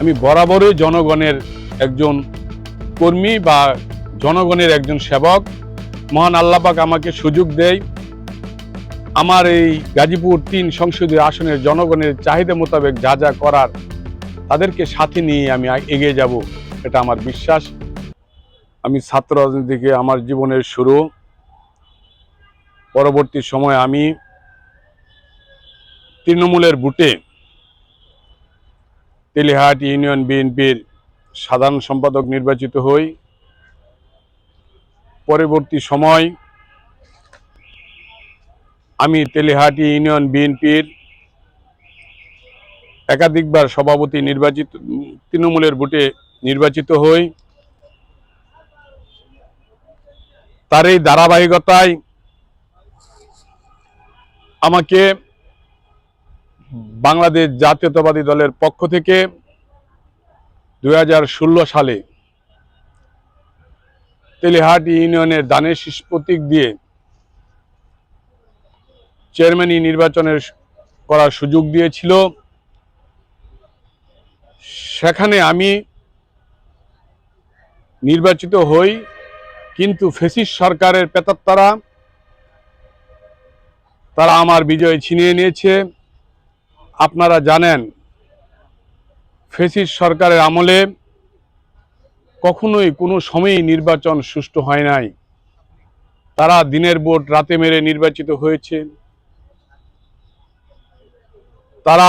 আমি বরাবরই জনগণের একজন কর্মী বা জনগণের একজন সেবক। মহান আল্লাপাক আমাকে সুযোগ দেয়। আমার এই গাজীপুর তিন সংসদীয় আসনের জনগণের চাহিদা মোতাবেক যা যা করার, তাদেরকে সাথে নিয়ে আমি এগিয়ে যাব, এটা আমার বিশ্বাস। আমি ছাত্র রাজনীতি থেকে আমার জীবনের শুরু। পরবর্তী সময় আমি তৃণমূলের বুটে তেলিহাট ইউনিয়ন বিএনপির সাধারণ সম্পাদক নির্বাচিত হই। পরবর্তী সময় আমি তেলিহাটি ইউনিয়ন বিএনপির একাধিকবার সভাপতি নির্বাচিত, তৃণমূলের ভোটে নির্বাচিত হই। তার এই ধারাবাহিকতায় আমাকে বাংলাদেশ জাতীয়তাবাদী দলের পক্ষ থেকে দু হাজার ষোলো সালে তেলিহাট ইউনিয়নের দানের শীষ প্রতীক দিয়ে চেয়ারম্যানই নির্বাচনের করার সুযোগ দিয়েছিল। সেখানে আমি নির্বাচিত হই, কিন্তু ফেসিস সরকারের পেতাত্তারা, তারা আমার বিজয় ছিনিয়ে নিয়েছে। আপনারা জানেন, ফেসিস সরকারের আমলে কখনোই কোনো সময়ই নির্বাচন সুষ্ঠু হয় নাই। তারা দিনের ভোট রাতে মেরে নির্বাচিত হয়েছে। তারা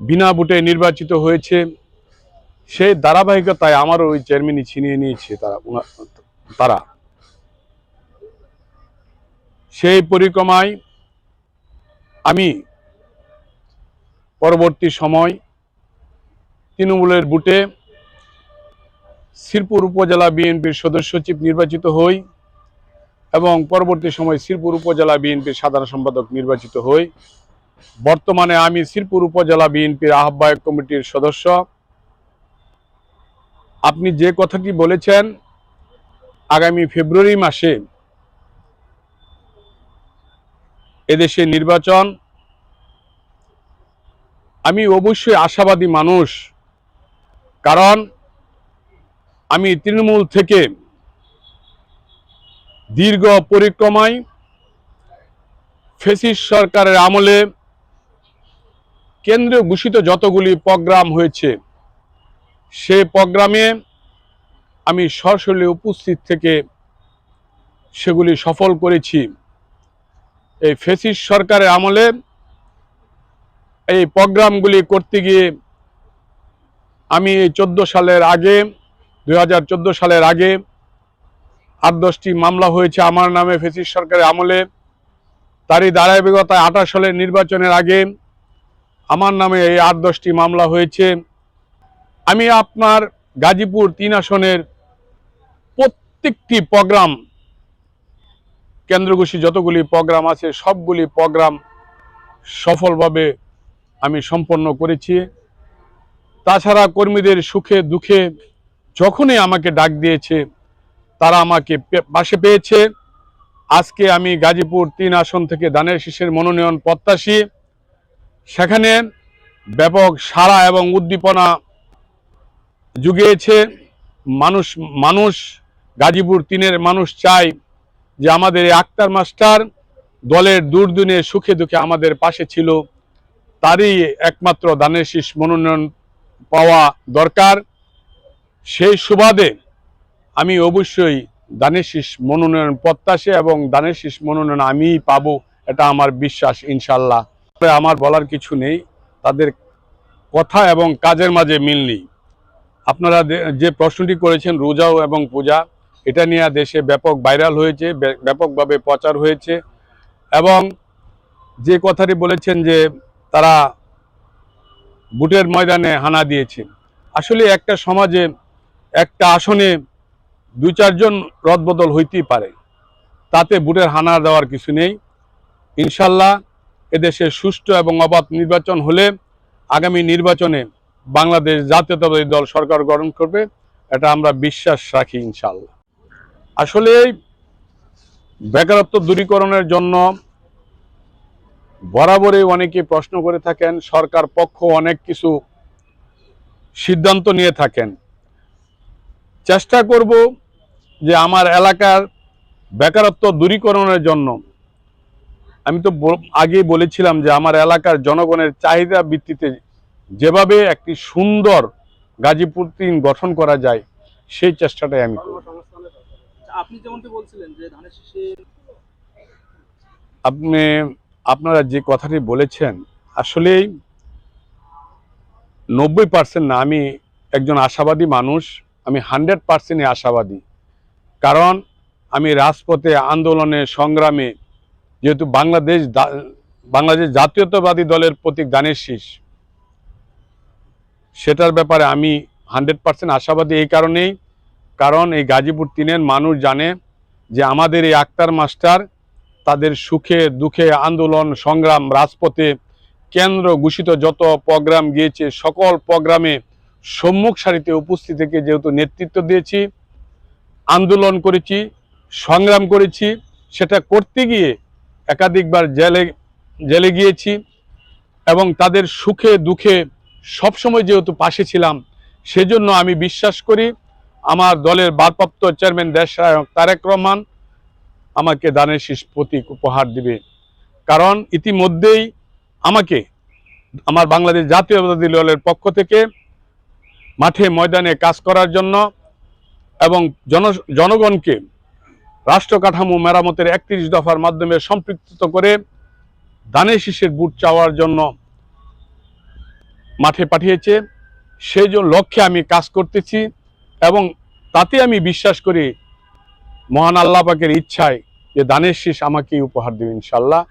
বিনা ভোটে নির্বাচিত হয়েছে। সেই ধারাবাহিকতায় আমারও ওই চেয়ারম্যানই ছিনিয়ে নিয়েছে তারা তারা। সেই পরিক্রমায় আমি পরবর্তী সময় তৃণমূলের বুটে শিরপুর উপজেলা বিএনপির সদস্য সচিব নির্বাচিত হই এবং পরবর্তী সময় শিরপুর উপজেলা বিএনপির সাধারণ সম্পাদক নির্বাচিত হই। বর্তমানে আমি শিরপুর উপজেলা বিএনপির আহ্বায়ক কমিটির সদস্য। আপনি যে কথাটি বলেছেন, আগামী ফেব্রুয়ারি মাসে এদেশে নির্বাচন আমি অবশ্যই আশাবাদী মানুষ। কারণ আমি তৃণমূল থেকে দীর্ঘ পরিক্রমায় ফেসিস সরকারের আমলে কেন্দ্রীয় ঘোষিত যতগুলি প্রোগ্রাম হয়েছে সে প্রোগ্রামে আমি সরাসরি উপস্থিত থেকে সেগুলি সফল করেছি। এই ফেসিস সরকারের আমলে এই প্রোগ্রামগুলি করতে গিয়ে আমি চোদ্দ সালের আগে দু হাজার চোদ্দ সালের আগে আট দশটি মামলা হয়েছে আমার নামে ফেসিস সরকারের আমলে। তারই ধারাবাহিকতায় আঠাশ সালের নির্বাচনের আগে আমার নামে এই আট দশটি মামলা হয়েছে। আমি আপনার গাজীপুর তিন আসনের প্রত্যেকটি প্রোগ্রাম, কেন্দ্রঘোষী যতগুলি প্রোগ্রাম আছে, সবগুলি প্রোগ্রাম সফলভাবে আমি সম্পন্ন করেছি। তাছাড়া কর্মীদের সুখে, দুঃখে যখনই আমাকে ডাক দিয়েছে, তারা আমাকে পাশে পেয়েছে। আজকে আমি গাজীপুর তিন আসন থেকে দানের শীষের মনোনয়ন প্রত্যাশী। সেখানে ব্যাপক সাড়া এবং উদ্দীপনা জুগিয়েছে। মানুষ মানুষ, গাজীপুর তিনের মানুষ চায় যে আমাদের এই আক্তার মাস্টার দলের দুর্দিনে সুখে দুঃখে আমাদের পাশে ছিল। তারই একমাত্র দানের শীষ মনোনয়ন পাওয়া দরকার। সেই সুবাদে আমি অবশ্যই দানের শীষ মনোনয়ন প্রত্যাশী এবং দানের শীষ মনোনয়ন আমিই পাবো, এটা আমার বিশ্বাস ইনশাল্লাহ আমার বলার কিছু নেই, তাদের কথা এবং কাজের মাঝে মিল নেই। আপনারা যে প্রশ্নটি করেছেন, রোজাও এবং পূজা, এটা নিয়ে দেশে ব্যাপক ভাইরাল হয়েছে, ব্যাপকভাবে প্রচার হয়েছে এবং যে কথাটি বলেছেন যে তারা বুটের ময়দানে হানা দিয়েছে। আসলে একটা সমাজে একটা আসনে দুই চারজন রদবদল হইতেই পারে। তাতে বুটের হানা দেওয়ার কিছু নেই। ইনশাল্লাহ এদেশে সুষ্ঠু এবং অবাধ নির্বাচন হলে আগামী নির্বাচনে বাংলাদেশ জাতীয়তাবাদী দল সরকার গঠন করবে, এটা আমরা বিশ্বাস রাখি ইনশাল্লাহ। আসলে বেকারত্ব দূরীকরণের জন্য বরাবরই অনেকে প্রশ্ন করে থাকেন সরকার পক্ষ অনেক কিছু সিদ্ধান্ত নিয়ে থাকেন চেষ্টা করব যে আমার এলাকার বেকারত্ব দূরীকরণের জন্য আমি তো আগেই বলেছিলাম যে আমার এলাকার জনগণের চাহিদা ভিত্তিতে যেভাবে একটি সুন্দর গাজীপুর তিন গঠন করা যায় সেই চেষ্টাটাই আমি করব। আচ্ছা, আপনি যেমনটি বলছিলেন যে ধানের আপনি আপনারা যে কথাটি বলেছেন, আসলেই নব্বই পার্সেন্ট না, আমি একজন আশাবাদী মানুষ, আমি হান্ড্রেড পার্সেন্টই আশাবাদী। কারণ আমি রাজপথে আন্দোলনে, সংগ্রামে, যেহেতু বাংলাদেশ বাংলাদেশ জাতীয়তাবাদী দলের প্রতীক দানের শীষ, সেটার ব্যাপারে আমি হান্ড্রেড পার্সেন্ট আশাবাদী এই কারণেই। কারণ এই গাজীপুর তিনের মানুষ জানে যে আমাদের এই আক্তার মাস্টার তাদের সুখে দুঃখে আন্দোলন, সংগ্রাম, রাজপথে কেন্দ্র ঘোষিত যত প্রোগ্রাম গিয়েছে, সকল প্রোগ্রামে সম্মুখ সারিতে উপস্থিত থেকে যেহেতু নেতৃত্ব দিয়েছি, আন্দোলন করেছি, সংগ্রাম করেছি, সেটা করতে গিয়ে একাধিকবার জেলে জেলে গিয়েছি এবং তাদের সুখে দুঃখে সবসময় যেহেতু পাশে ছিলাম, সেজন্য আমি বিশ্বাস করি আমার দলের ভারপ্রাপ্ত চেয়ারম্যান দেশ তারেক রহমান আমাকে দানের শীষ প্রতীক উপহার দিবে। কারণ ইতিমধ্যেই আমাকে, আমার বাংলাদেশ জাতীয়তাবাদী দলের পক্ষ থেকে মাঠে ময়দানে কাজ করার জন্য এবং জন, জনগণকে রাষ্ট্র কাঠামো মেরামতের একত্রিশ দফার মাধ্যমে সম্পৃক্ত করে দানের শীষের বুট চাওয়ার জন্য মাঠে পাঠিয়েছে। সেই জন্য লক্ষ্যে আমি কাজ করতেছি এবং তাতে আমি বিশ্বাস করি মহান আল্লাহ পাকের ইচ্ছায় যে দানের শীষ আমাকেই উপহার দেবে ইনশাল্লাহ